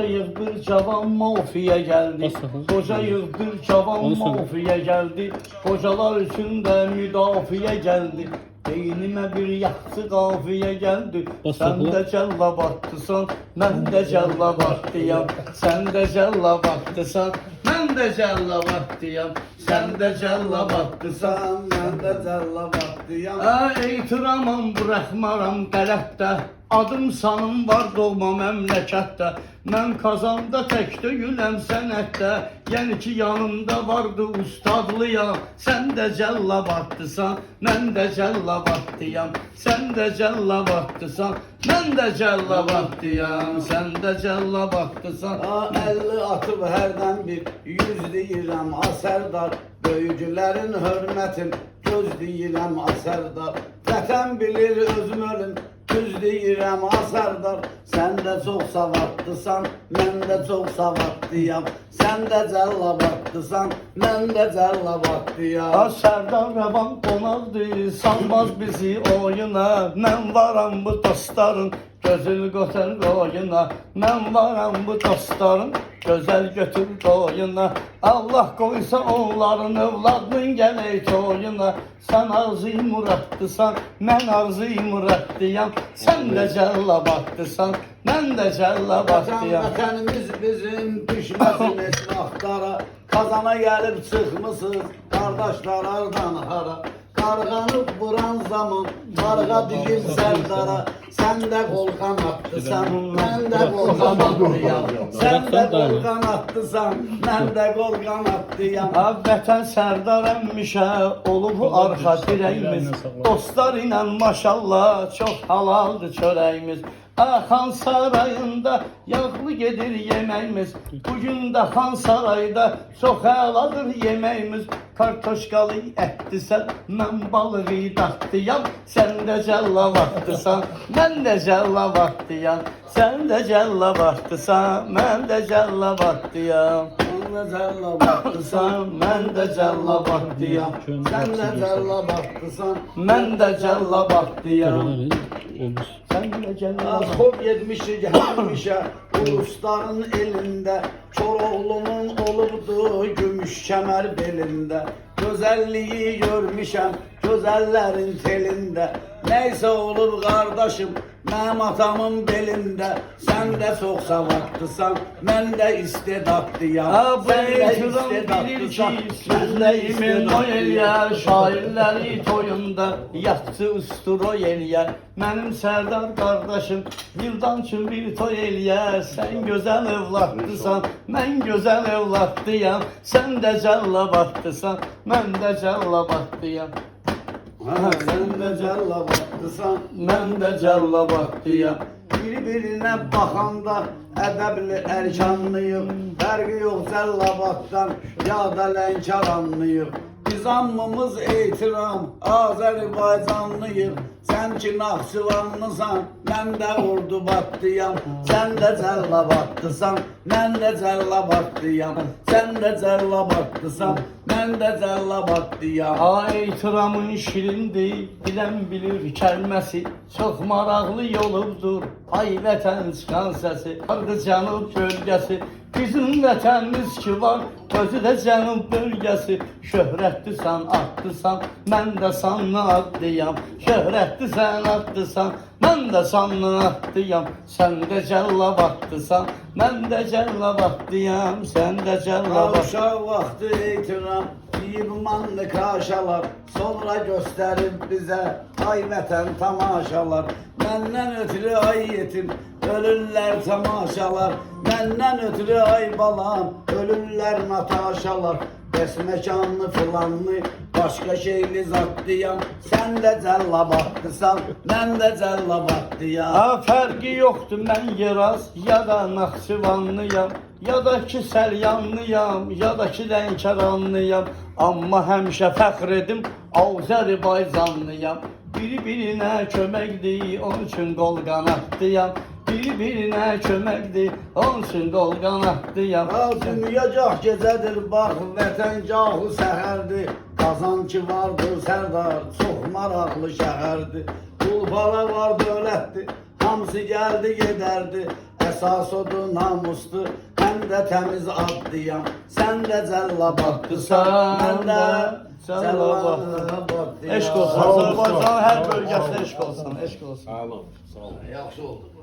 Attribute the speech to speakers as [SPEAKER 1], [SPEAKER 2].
[SPEAKER 1] Koca yığdır cavan mafiye geldi.
[SPEAKER 2] Bas bakalım.
[SPEAKER 1] Koca yığdır cavan mafiye geldi. Kocalar için de müdafiye geldi. Beynime bir yaxşı qafiyə gəldi.
[SPEAKER 2] Bas
[SPEAKER 1] Sən
[SPEAKER 2] bakalım.
[SPEAKER 1] də cəllabatdısan, mən də cəllabatdıyam. Sən də cəllabatdısan, mən də cəllabatdıyam. Sən də cəllabatdısan, mən də cəllabatdıyam. Ə, eytiramam, buraxmaram qələtdə. Adım sanım var doğma məmləkətdə. Mən kazanda tək deyiləm sənətdə. Yəni ki yanımda vardı ustadlıyam. Sən də cəllabatdısan, mən də cəllabatdıyam. Sən də cəllabatdısan, mən də cəllabatdıyam. Sən də cəllabatdısan.
[SPEAKER 3] 50 atıb hərdən bir yüz deyirəm asərdar Böyüklərin hörmətin göz deyirəm asərdar Vətən bilir özüm ölüm düz deyirəm asərdar Sən də çox savadlısan, mən də çox savadlıyam Sən də cəllabatlısan, mən də cəllabatlıyam
[SPEAKER 1] Ha Sərdar Rəvan qonaqdır, salmaz bizi oyuna. Mən varam bu dostların gözül götür qoyuna. Mən varam bu dostların gözəl götür qoyuna. Allah qoysa onların övladının gələk toyuna. Sən arzu muraddısan, mən arzu muraddıyam. Sən də cəllabatdısan, mən də
[SPEAKER 3] Vətən,
[SPEAKER 1] cəllabatdıyam.
[SPEAKER 3] vətənimiz bizim düşməsin heç vaxtlara Kazana gəlib çıxmısınız qardaşlar hardan hara Qarğanı vuran zaman qarğa digil sərdara Sən də qol qanatdısan, mən də qol qanatlıyam Sən də qol qanatdısan, mən də qol qanatlıyam
[SPEAKER 1] Ha vətən sərdar əmmişə olub arxa dirəyimiz Dostlar ilə maşallah çox halaldır çörəyimiz Ha xan sarayında yağlı gedir yeməyimiz Bugün də xan sarayda çox əladır yeməyimiz Kartoşkalı ətdisən, mən balığı dadıyam Sən də cəllavatdısan, mən də cəllavatdıyam Sən də cəllavatdısan, mən də cəllavatdıyam
[SPEAKER 3] Sən də cəllabatdısan, mən də cəllabatdıyam Sən də cəllabatdısan,
[SPEAKER 1] Mən də cəllabatdıyam
[SPEAKER 2] Olmuş.
[SPEAKER 1] Sən də cəllabat
[SPEAKER 3] Xov yetmişik həmişə Ulusların elində Koroğlunun olubdu gümüş kəmər belində Gözəlliyi görmüşəm gözəllərin telində Nəysə olur qardaşım mənim atamın belində Sən də çox savadlısan, mən də
[SPEAKER 1] bu
[SPEAKER 3] Sən də də
[SPEAKER 1] Sözləyimin o
[SPEAKER 3] istedadlıyam
[SPEAKER 1] Şairləri toyunda Yatçı usturo eləyər Mənim sərdar qardaşım Yıldan üçün bir toy eləyər Sən gözəl övladdısan Mən gözəl övladdıyam Sən də cəllabatdısan Mən də cəllabatdıyam
[SPEAKER 3] Ha, Sən də cəllabatlısan,
[SPEAKER 1] Mən də cəllabatdıyam
[SPEAKER 3] Bir-birinə baxanda ədəbli ərkanlıyıq Fərqi yox cəllabatdan ya da lənkar anlıyıq Biz ammımız etiram, Azərbaycanlıyıq Sən ki Naxçıvanlısan, mən də Ordubatlıyam Sən də cəllabatlısan, mən də cəllabatlıyam Sən də cəllabatlısan, mən də cəllabatlıyam
[SPEAKER 1] Ay etiramın şirindir, bilən bilir kəlməsi Çox maraqlı yolubdur, ay vətən çıxan səsi Ardı cənub bölgəsi, bizim vətənimiz ki var Özü də cənub bölgəsi. Şöhrətlisən, atlısan, mən də sanlı adlıyam Şöhrətlisən, atlısan, mən də sanlı adlıyam Sən də cəllabatlısan, mən də cəllabatlıyam Sən də cəllabat
[SPEAKER 3] Uşaq vaxtı etiram Yığmanlı kaşalar. Sonra göstərib bizə Ay vətən tamaşalar. Məndən ötürü ay yetim Ölürlər tamaşalar Məndən ötürü ay balam Ölürlər nataşalar Bəs məkanlı filanlı Başqa şeyli zatlıyam Sən də cəllabatlısan Mən də cəllabatlıyam
[SPEAKER 1] Ha fərqi yoxdur mən Yeraz ya da Naxçıvanlıyam ya da ki Səlyanlıyam ya da ki Lənkəranlıyam. Amma həmişə fəxr edim Azərbaycanlıyam bir-birinə köməkdir onun üçün qol qanatlıyam bir-birinə köməkdir onun üçün qol qanatlıyam
[SPEAKER 3] Ha dünya gah gecədir bax vətən gahı səhərdir Qazan ki vardır sərdar çox maraqlı şəhərdir Pul para var dövlətdir hamısı gəldi gedərdi Əsas odur namusdur, mən də təmiz addıyam. Sən də cəllabatdısan, mən də cəllabaddıyam.
[SPEAKER 1] Eşk olsun.
[SPEAKER 2] Sağ
[SPEAKER 1] hər bölgəsinə eşk olsun. Eşk olsun.
[SPEAKER 2] Sağ olun. Sağ olun.
[SPEAKER 3] Yaxşı oldu.